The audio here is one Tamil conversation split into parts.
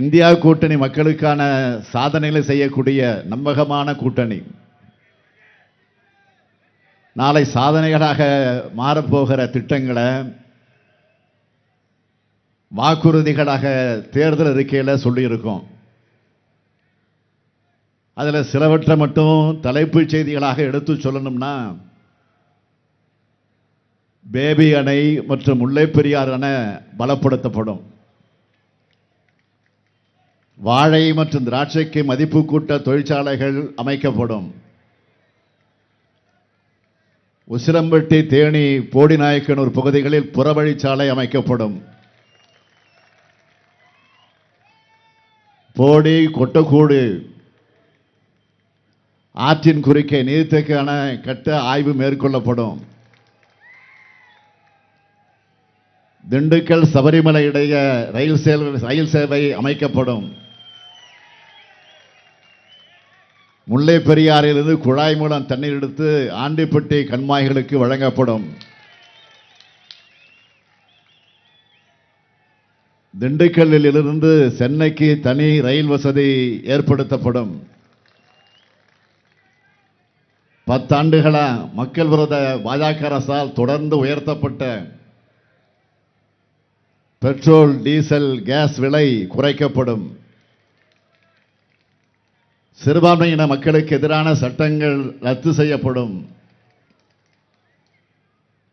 இந்தியா கூட்டணி மக்களுக்கான சாதனைகளை செய்யக்கூடிய நம்பகமான கூட்டணி. நாளை சாதனைகளாக மாறப்போகிற திட்டங்களை வாக்குறுதிகளாக தேர்தல் அறிக்கையில் சொல்லியிருக்கோம். அதில் சிலவற்றை மட்டும் தலைப்புச் செய்திகளாக எடுத்து சொல்லணும்னா பேபி அணை மற்றும் முல்லைப்பெரியார் அணை பலப்படுத்தப்படும். வாழை மற்றும் திராட்சைக்கு மதிப்பு கூட்ட தொழிற்சாலைகள் அமைக்கப்படும். உசிலம்பட்டி தேனி போடிநாயக்கனூர் பகுதிகளில் புறவழிச்சாலை அமைக்கப்படும். போடி கொட்டக்கூடு ஆற்றின் குறுக்கே நீர்த்தக்கான கட்ட ஆய்வு மேற்கொள்ளப்படும். திண்டுக்கல் சபரிமலை இடையே ரயில் சேவை ரயில் சேவை அமைக்கப்படும். முல்லை பெரியாறிலிருந்து குழாய் மூலம் தண்ணீர் எடுத்து ஆண்டிப்பட்டி கண்மாய்களுக்கு வழங்கப்படும். திண்டுக்கல்லில் இருந்து சென்னைக்கு தனி ரயில் வசதி ஏற்படுத்தப்படும். பத்தாண்டுகளா மக்கள் விரோத பாஜக அரசால் தொடர்ந்து உயர்த்தப்பட்ட பெட்ரோல் டீசல் கேஸ் விலை குறைக்கப்படும். சிறுபான்மையின மக்களுக்கு எதிரான சட்டங்கள் ரத்து செய்யப்படும்.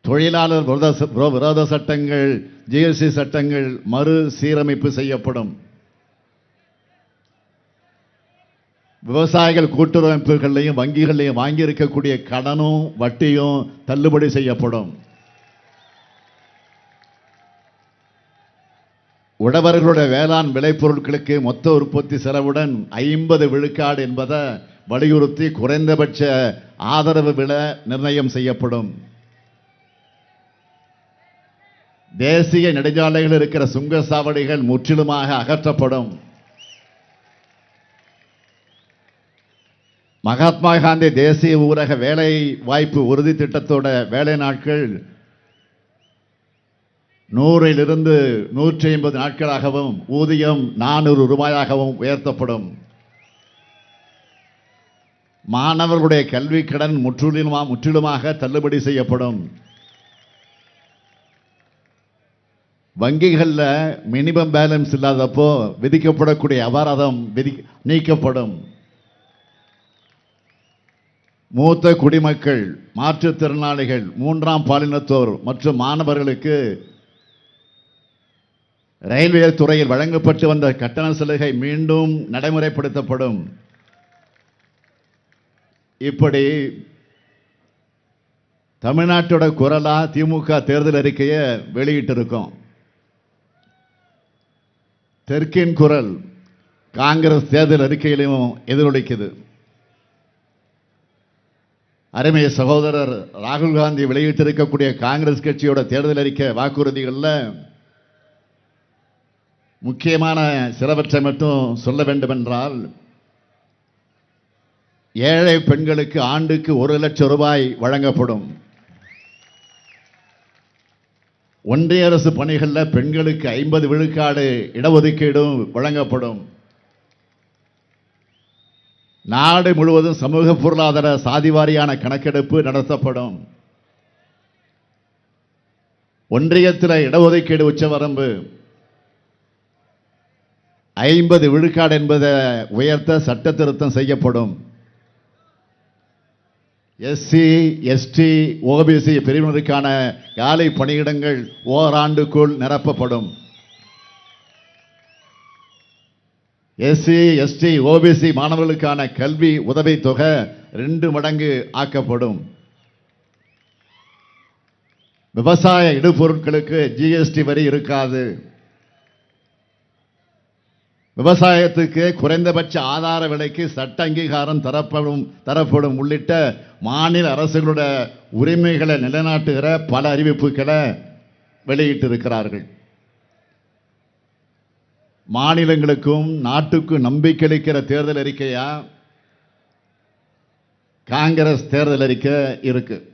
தொழிலாளர் விரோத விரோத சட்டங்கள் ஜிஎஸ்டி சட்டங்கள் மறு சீரமைப்பு செய்யப்படும். விவசாயிகள் கூட்டுறவு வங்கிகளையும் வாங்கியிருக்கக்கூடிய கடனும் வட்டியும் தள்ளுபடி செய்யப்படும். உழவர்களுடைய வேளாண் விளைபொருட்களுக்கு மொத்த உற்பத்தி செலவுடன் ஐம்பது விழுக்காடு என்பதை வலியுறுத்தி குறைந்தபட்ச ஆதரவு விலை நிர்ணயம் செய்யப்படும். தேசிய நெடுஞ்சாலைகளில் இருக்கிற சுங்க சாவடிகள் முற்றிலுமாக அகற்றப்படும். மகாத்மா காந்தி தேசிய ஊரக வேலை வாய்ப்பு உறுதி திட்டத்தோட வேலை நாட்கள் நூறிலிருந்து நூற்றி ஐம்பது நாட்களாகவும் ஊதியம் நானூறு ரூபாயாகவும் உயர்த்தப்படும். மாணவர்களுடைய கல்வி கடன் முற்றிலுமா முற்றிலுமாக தள்ளுபடி செய்யப்படும். வங்கிகளில் மினிமம் பேலன்ஸ் இல்லாதப்போ விதிக்கப்படக்கூடிய அபராதம் விதி நீக்கப்படும். மூத்த குடிமக்கள் மாற்றுத்திறனாளிகள் மூன்றாம் பாலினத்தோர் மற்றும் மாணவர்களுக்கு ரயில்வே துறையில் வழங்கப்பட்டு வந்த கட்டண சலுகை மீண்டும் நடைமுறைப்படுத்தப்படும். இப்படி தமிழ்நாட்டோட குரலா திமுக தேர்தல் அறிக்கையை வெளியிட்டிருக்கோம். தெற்கின் குரல் காங்கிரஸ் தேர்தல் அறிக்கையிலும் எதிரொலிக்குது. அருமை சகோதரர் ராகுல் காந்தி வெளியிட்டிருக்கக்கூடிய காங்கிரஸ் கட்சியோட தேர்தல் அறிக்கை வாக்குறுதிகளில் முக்கியமான சிலவற்றை மட்டும் சொல்ல வேண்டுமென்றால் ஏழை பெண்களுக்கு ஆண்டுக்கு ஒரு லட்சம் ரூபாய் வழங்கப்படும். ஒன்றிய அரசு பணிகளில் பெண்களுக்கு ஐம்பது விழுக்காடு இடஒதுக்கீடும் வழங்கப்படும். நாடு முழுவதும் சமூக பொருளாதார சாதிவாரியான கணக்கெடுப்பு நடத்தப்படும். ஒன்றியத்தில் இடஒதுக்கீடு உச்சவரம்பு ஐம்பது விழுக்காடு என்பதை உயர்த்த சட்ட திருத்தம் செய்யப்படும் எஸ்சி எஸ்டி ஓபிசி பிரிவினருக்கான காலை பணியிடங்கள் ஓராண்டுக்குள் நிரப்பப்படும். எஸ்சி எஸ்டி ஓபிசி மாணவர்களுக்கான கல்வி உதவித்தொகை ரெண்டு மடங்கு ஆக்கப்படும். விவசாய இடுபொருட்களுக்கு ஜிஎஸ்டி வரி இருக்காது. விவசாயத்துக்கு குறைந்தபட்ச ஆதார விலைக்கு சட்ட அங்கீகாரம் தரப்படும் தரப்படும் உள்ளிட்ட மாநில அரசுகளோட உரிமைகளை நிலைநாட்டுகிற பல அறிவிப்புகளை வெளியிட்டிருக்கிறார்கள். மாநிலங்களுக்கும் நாட்டுக்கும் நம்பிக்கை அளிக்கிற தேர்தல் அறிக்கையா? காங்கிரஸ் தேர்தல் அறிக்கை இருக்கு.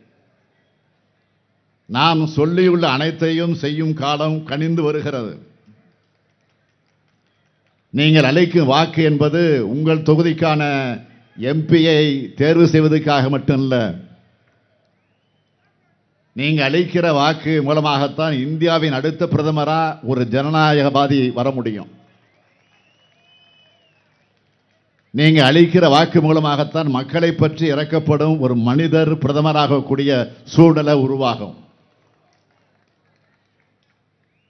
நாம் சொல்லியுள்ள அனைத்தையும் செய்யும் காலம் கனிந்து வருகிறது. நீங்கள் அழைக்கும் வாக்கு என்பது உங்கள் தொகுதிக்கான எம்பியை தேர்வு செய்வதற்காக மட்டுமல்ல நீங்கள் அளிக்கிற வாக்கு மூலமாகத்தான் இந்தியாவின் அடுத்த பிரதமராக ஒரு ஜனநாயகவாதி வர முடியும். நீங்கள் அளிக்கிற வாக்கு மூலமாகத்தான் மக்களை பற்றி இறக்கப்படும் ஒரு மனிதர் பிரதமராகக்கூடிய சூழ்நிலை உருவாகும்.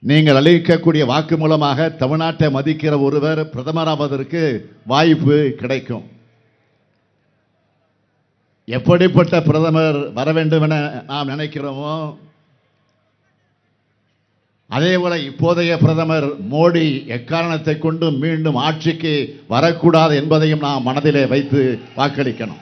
நீங்கள் அளிக்கக்கூடிய வாக்கு மூலமாக தமிழ்நாட்டை மதிக்கிற ஒருவர் பிரதமராவதற்கு வாய்ப்பு கிடைக்கும். எப்படிப்பட்ட பிரதமர் வர வேண்டும் என நாம் நினைக்கிறோமோ அதே போல இப்போதைய பிரதமர் மோடி எக்காரணத்தை கொண்டு மீண்டும் ஆட்சிக்கு வரக்கூடாது என்பதையும் நாம் மனதிலே வைத்து வாக்களிக்கணும்.